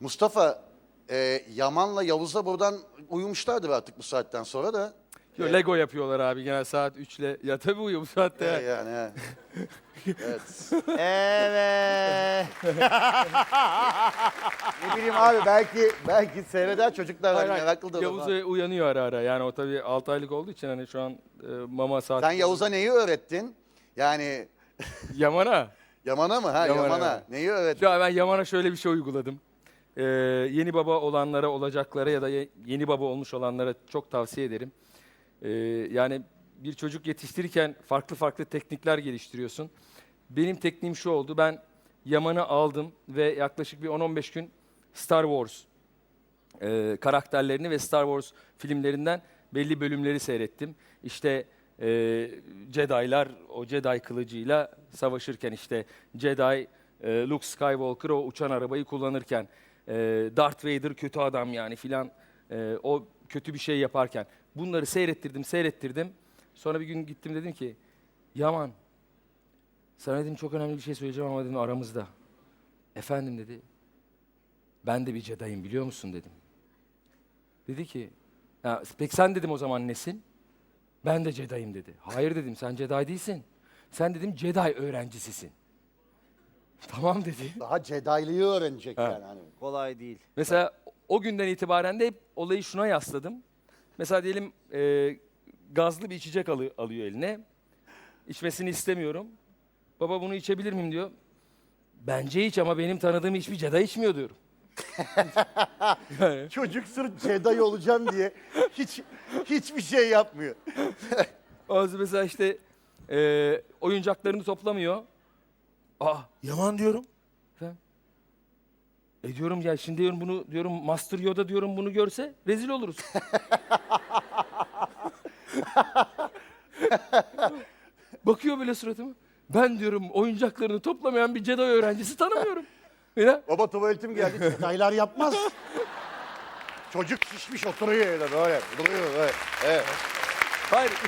Mustafa e, Yaman'la Yavuz'la buradan uyumuşlardır artık bu saatten sonra da. Yo, Lego yapıyorlar abi genel saat 3'le. Ya tabii uyuyor bu saatte. E, yani he. evet. Evet. Ne bileyim abi belki belki seyreder çocuklar Hayır, hani hayır. meraklıdır. Yavuz onlar. uyanıyor ara ara. Yani o tabii 6 aylık olduğu için hani şu an e, mama saati. Sen Yavuz'a neyi öğrettin? Yani Yaman'a. Yaman'a mı? Ha Yaman'a, Yaman'a. Neyi öğrettin? An ben Yaman'a şöyle bir şey uyguladım. Ee, yeni baba olanlara, olacaklara ya da ye- yeni baba olmuş olanlara çok tavsiye ederim. Ee, yani bir çocuk yetiştirirken farklı farklı teknikler geliştiriyorsun. Benim tekniğim şu oldu. Ben Yaman'ı aldım ve yaklaşık bir 10-15 gün Star Wars e, karakterlerini ve Star Wars filmlerinden belli bölümleri seyrettim. İşte e, Jedi'lar o Jedi kılıcıyla savaşırken işte Jedi e, Luke Skywalker o uçan arabayı kullanırken e, Darth Vader kötü adam yani filan e, o kötü bir şey yaparken bunları seyrettirdim seyrettirdim. Sonra bir gün gittim dedim ki Yaman sana dedim çok önemli bir şey söyleyeceğim ama dedim aramızda. Efendim dedi. Ben de bir Jedi'yim biliyor musun dedim. Dedi ki, ya, peki sen dedim o zaman nesin? Ben de Jedi'yim dedi. Hayır dedim sen Jedi değilsin. Sen dedim Jedi öğrencisisin. Tamam dedi. Daha Jedi'liği öğrenecek yani. Hani. Kolay değil. Mesela o günden itibaren de hep olayı şuna yasladım. Mesela diyelim e, gazlı bir içecek alı- alıyor eline. İçmesini istemiyorum. Baba bunu içebilir miyim diyor. Bence iç ama benim tanıdığım hiçbir Jedi içmiyor diyorum. yani, Çocuk sırf Jedi olacağım diye hiç hiçbir şey yapmıyor. Bazı mesela işte e, oyuncaklarını toplamıyor. Aa Yaman diyorum. Efendim? E diyorum ya şimdi diyorum bunu diyorum Master Yoda diyorum bunu görse rezil oluruz. Bakıyor böyle suratıma. Ben diyorum oyuncaklarını toplamayan bir Jedi öğrencisi tanımıyorum. Ya. Baba tuvaletim geldi. Jedi'lar yapmaz. Çocuk şişmiş oturuyor öyle böyle. Duruyor böyle. Evet. Hayır.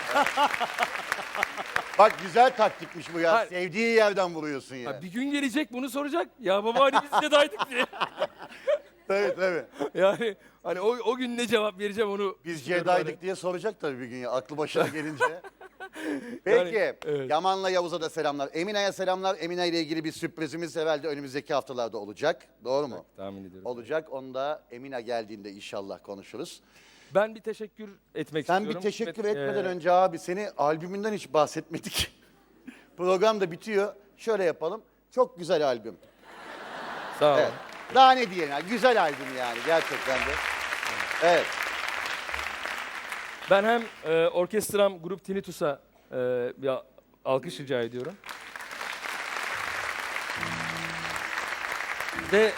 Bak güzel taktikmiş bu ya. Hayır. Sevdiği yerden vuruyorsun ya. Ha, bir gün gelecek bunu soracak. Ya baba hani biz Jedi'ydik diye. Tabii tabii. Yani hani o, o gün ne cevap vereceğim onu. Biz düşünüyorum hani. Diye soracak tabii bir gün ya. Aklı başına gelince. Peki. evet. Yaman'la Yavuz'a da selamlar. Emine'ye selamlar. Emine ile ilgili bir sürprizimiz evvelde önümüzdeki haftalarda olacak. Doğru mu? Tahmin ediyorum. Olacak. Onu da Emine geldiğinde inşallah konuşuruz. Ben bir teşekkür etmek Sen istiyorum. bir teşekkür Evet, etmeden e, önce abi seni albümünden hiç bahsetmedik. Program da bitiyor. Şöyle yapalım. Çok güzel albüm. Sağ ol. Evet. Daha ne diyelim ya. Güzel albüm yani gerçekten de. Evet. Ben hem e, orkestram Grup Tinnitus'a e, bir al- alkış rica ediyorum. Ve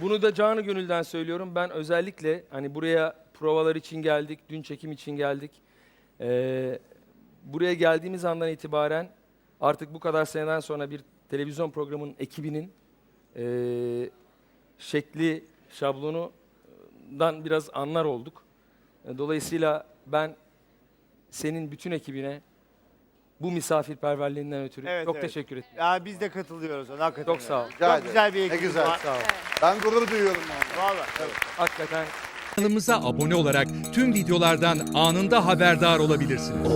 bunu da canı gönülden söylüyorum. Ben özellikle hani buraya provalar için geldik, dün çekim için geldik. E, buraya geldiğimiz andan itibaren artık bu kadar seneden sonra bir televizyon programının ekibinin e, şekli, şablonundan biraz anlar olduk. Dolayısıyla ben senin bütün ekibine bu misafirperverliğinden ötürü Evet, çok evet. teşekkür ederim. Ya biz de katılıyoruz ona hakikaten. Çok sağ ol. Rica Çok ederim. güzel bir Ne ekibimiz güzel. var. Sağ ol. Ben gurur duyuyorum yani. Vallahi. Hakikaten Kanalımıza abone olarak tüm videolardan anında haberdar olabilirsiniz.